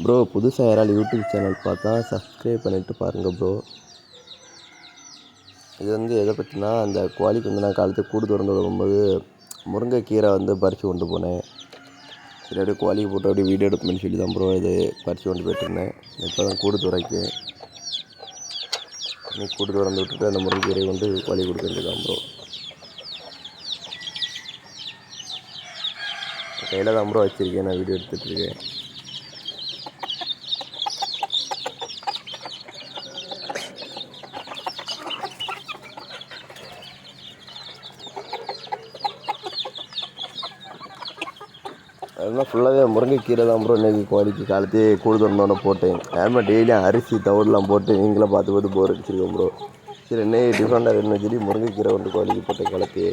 Bro புதுசாக யாராலும் YouTube channel பார்த்தா சப்ஸ்கிரைப் பண்ணிவிட்டு பாருங்கள் ப்ரோ இது வந்து எதை பற்றினா அந்த கோழிக்கு வந்து நான் காலத்து கூடு திறந்து விடும்போது முருங்கைக்கீரை வந்து பறித்து கொண்டு போனேன். சரி அப்படியே கோழிக்கு போட்டு அப்படியே வீடியோ எடுப்பேன்னு சொல்லி தான் ப்ரோ இது பறித்து கொண்டு போயிட்டுருந்தேன் இப்போ தான் கூடு துறைக்கு கூடு திறந்து விட்டுட்டு அந்த முருங்கைக்கீரை கொண்டு கோழி கொடுக்க ப்ரோ கையில் தான் ப்ரோ வச்சுருக்கேன் நான் வீடியோ எடுத்துகிட்ருக்கேன் அதெல்லாம் ஃபுல்லாகவே முருங்கைக்கீரை தான் ப்ரோ இன்றைக்கி கோழிக்கு காலத்தையே கூடு திறந்தோன்னே போட்டேன். ஆமாம் டெய்லியும் அரிசி தவிடெலாம் போட்டு நீங்களும் பார்த்து பார்த்து போர் அடிச்சிருக்கோம் ப்ரோ சரி இன்னைக்கு டிஃப்ரெண்டாக ரெண்டு சொல்லி முருங்கைக்கீரை வந்து கோழிக்கு போட்டேன் காலத்தையே.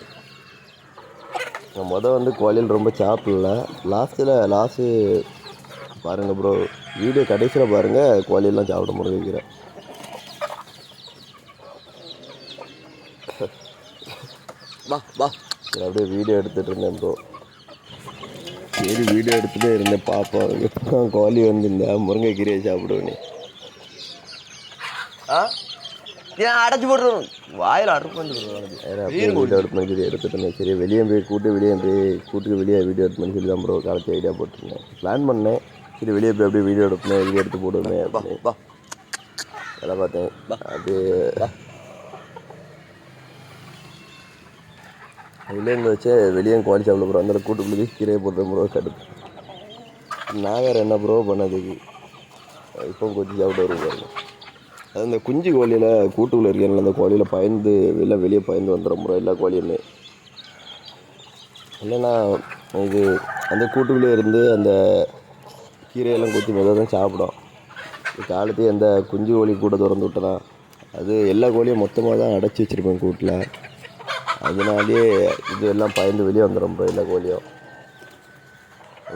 நான் மொதல் வந்து கோழியில் ரொம்ப சாப்பிடல. லாஸ்ட்டில் லாஸ்ட்டு பாருங்கள் ப்ரோ வீடியோ கடைசியில் பாருங்கள் கோழியெல்லாம் சாப்பிட முருங்கைக்கீரை. வா வா. அப்படியே வீடியோ எடுத்துகிட்டு இருந்தேன் ப்ரோ சரி வீடியோ எடுத்துகிட்டே இருந்தேன் பார்ப்போம் எப்போ கோழி வந்துருந்தா முருங்கைக்கீரையை சாப்பிடுவேனே. ஆ? ஏன் அடைச்சி போட்டுருவோம் வாயில் அப்படியே வீடியோ எடுத்து பண்ணி சொல்லி எடுத்துட்டு இருந்தேன். சரி வெளியே போய் கூட்டு வெளியே போய் கூட்டுக்கு வெளியே வீடியோ எடுத்து சொல்லி தான் ப்ரோ காலத்து ஐடியா போட்டிருந்தேன். பிளான் பண்ணேன். சரி வெளியே போய் அப்படியே வீடியோ எடுப்பேன் வீடியோ எடுத்து போடுவேன் அதெல்லாம் பார்த்தேன். அப்படியே உள்ளே இருந்து வச்சு வெளியே கோழி சாப்பிட ப்ரோ அந்த கூட்டுக்குள்ளே கீரையை போட்டு ப்ரோ கடுப்பு நான் வேறு என்ன ப்ரோ பண்ணதுக்கு இப்போ கொஞ்சம் சாப்பிட்டு வருவாங்க அது இந்த குஞ்சு கோழியில் கூட்டுக்குள்ளே இருக்கேன்ல அந்த கோழியில் பயந்து வெளில வெளியே பயந்து வந்துடும் ப்ரோ எல்லா கோழியுமே. இல்லைன்னா இது அந்த கூட்டுக்குள்ளே இருந்து அந்த கீரையெல்லாம் கொத்தி மெதுவாக தான் சாப்பிடும். காலத்தையும் எந்த குஞ்சு கோழி கூட திறந்து விட்டனா அது எல்லா கோழியும் மொத்தமாக தான் அடைச்சி வச்சுருப்பேன் கூட்டில். அதனாலே இது எல்லாம் பயந்து வெளியே வந்துடும் ப்ரோ எல்லா கோழியும்.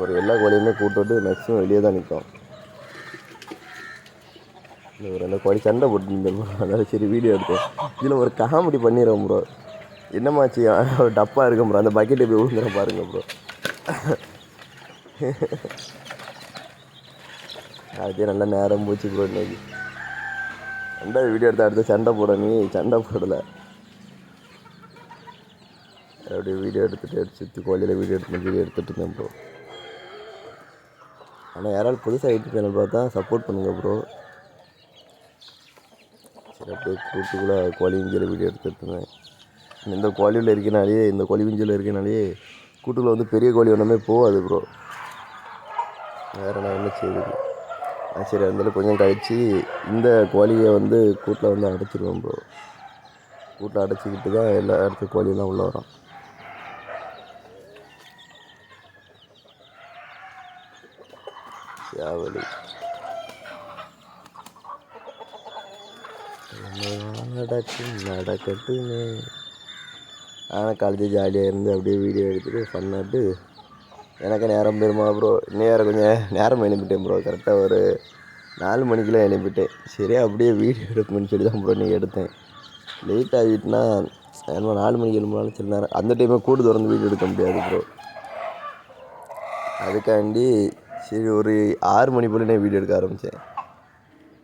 ஒரு எல்லா கோழியுமே கூப்பிட்டு மேக்ஸிமம் வெளியே தான் நிற்கும் இந்த ஒரு ரெண்டு கோழி சண்டை போட்டுருந்தேன் ப்ரோ அதனால் சரி வீடியோ எடுத்தேன். இதில் ஒரு காமெடி பண்ணிடுறோம் ப்ரோ என்னமாச்சு ஒரு டப்பா இருக்கும் ப்ரோ அந்த பக்கெட்டை போய் விழுந்துடும் பாருங்க ப்ரோ அதே நல்லா நேரம் போச்சு ப்ரோ இன்னைக்கு. ரெண்டாவது வீடியோ எடுத்து அடுத்து சண்டை போட நீ சண்டை போடலை. அப்படியே வீடியோ எடுத்துகிட்டு எடுத்து கோழியில் வீடியோ எடுத்து வீடியோ எடுத்துகிட்டு இருந்தேன் ப்ரோ ஆனால் யாராவது புதுசாக யூடியூப் சேனல் பார்த்தா சப்போர்ட் பண்ணுங்கள் ப்ரோ சரி அப்படியே கூட்டுக்குள்ளே கோழி விஞ்சியில் வீடியோ எடுத்துகிட்டு இருந்தேன். இந்த கோழியில் இருக்கனாலேயே இந்த கோழி விஞ்சியில் இருக்கனாலே கூட்டுக்குள்ளே வந்து பெரிய கோழி ஒன்றுமே போகாது ப்ரோ வேறு நான் என்ன செய்யுது ஆ சரி இருந்தாலும் கொஞ்சம் கழித்து இந்த கோழியை வந்து கூட்டில் வந்து அடைச்சிருவேன் ப்ரோ கூட்டில் அடைச்சிக்கிட்டு தான் எல்லா இடத்துக்கு கோழியெல்லாம் உள்ளே வரோம். யாவலி நடக்கும் நடக்கட்டுமே ஆனால் காலேஜ் ஜாலியாக இருந்து அப்படியே வீடியோ எடுத்துகிட்டு பண்ணாட்டு எனக்கு நேரம் போயிருமா ப்ரோ இன்னும் வேறு கொஞ்சம் நேரம் எழுப்பிட்டேன் ப்ரோ கரெக்டாக ஒரு நாலு மணிக்கெலாம் எழுப்பிட்டேன். சரி அப்படியே வீடியோ எடுப்பேன்னு சொல்லி தான் ப்ரோ நீங்கள் எடுத்தேன். லேட் ஆகிட்டுனா என்ன நாலு மணிக்கு எழுப்பினாலும் சில நேரம் அந்த டைமே கூடு திறந்து வீடியோ எடுக்க முடியாது ப்ரோ அதுக்காண்டி சரி ஒரு ஆறு மணி போல் நான் வீடியோ எடுக்க ஆரம்பித்தேன்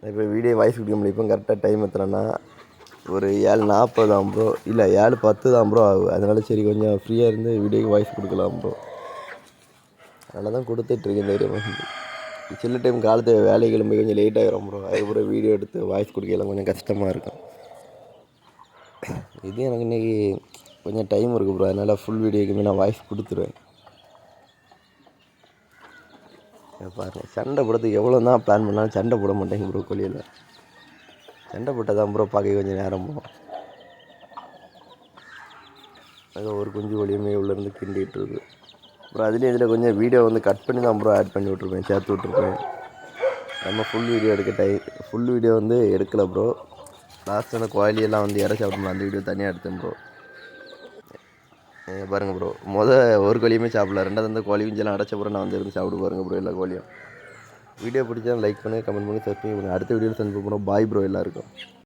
இப்போ வீடியோ வாய்ஸ் கொடுக்க முடியும் இப்போ கரெக்டாக டைம் எத்தனைன்னா ஒரு ஏழு நாற்பது தான் ப்ரோ இல்லை ஏழு பத்து தான் ப்ரோ ஆகும் அதனால சரி கொஞ்சம் ஃப்ரீயாக இருந்து வீடியோக்கு வாய்ஸ் கொடுக்கலாம் ப்ரோ அதனால தான் கொடுத்துட்ருக்கேன் தைரியமாக சில டைம் காலத்து வேலை கிளம்பி கொஞ்சம் லேட் ஆகிரும் ப்ரோ அதுக்கப்புறம் வீடியோ எடுத்து வாய்ஸ் கொடுக்கலாம் கொஞ்சம் கஷ்டமாக இருக்கும். இது எனக்கு இன்றைக்கி கொஞ்சம் டைம் இருக்குது ப்ரோ அதனால் ஃபுல் வீடியோக்குமே நான் வாய்ஸ் கொடுத்துருவேன். பாருங்கள் சண்டை போடுறதுக்கு எவ்வளோ தான் பிளான் பண்ணாலும் சண்டை போட மாட்டேங்க ப்ரோ கொழியில். சண்டை போட்டால் தான் ப்ரோ பார்க்க கொஞ்சம் நேரம் போகும். அது ஒரு குஞ்சு ஒளியுமே உள்ளேருந்து கிண்டிகிட்டு இருக்கு. அப்புறம் அதுலேயும் இதில் கொஞ்சம் வீடியோ வந்து கட் பண்ணி தான் ப்ரோ ஆட் பண்ணி விட்ருப்பேன் சேர்த்து விட்ருப்பேன் நம்ம ஃபுல் வீடியோ எடுக்க டை ஃபுல் வீடியோ வந்து எடுக்கலை ப்ரோ லாஸ்ட்டான அந்த வந்து இறச்சி சாப்பிடணும் அந்த வீடியோ தனியாக எடுத்தேன் ப்ரோ பாருங்க ப்ரோ மொதல் ஒரு கோழியுமே சாப்பிடல. ரெண்டாவது அந்த கோழி குஞ்செல்லாம் அடைச்ச அப்புறம் நான் வந்து இருந்து சாப்பிட்டு பாருங்க ப்ரோ எல்லா கோழியும். வீடியோ பிடிச்சா லைக் பண்ணுங்கள் கமெண்ட் பண்ணி சப்ஸ்கிரைப் பண்ணுங்கள் அடுத்த வீடியோவில் சந்திப்போம் ப்ரோ பாய் ப்ரோ எல்லாருக்கும்.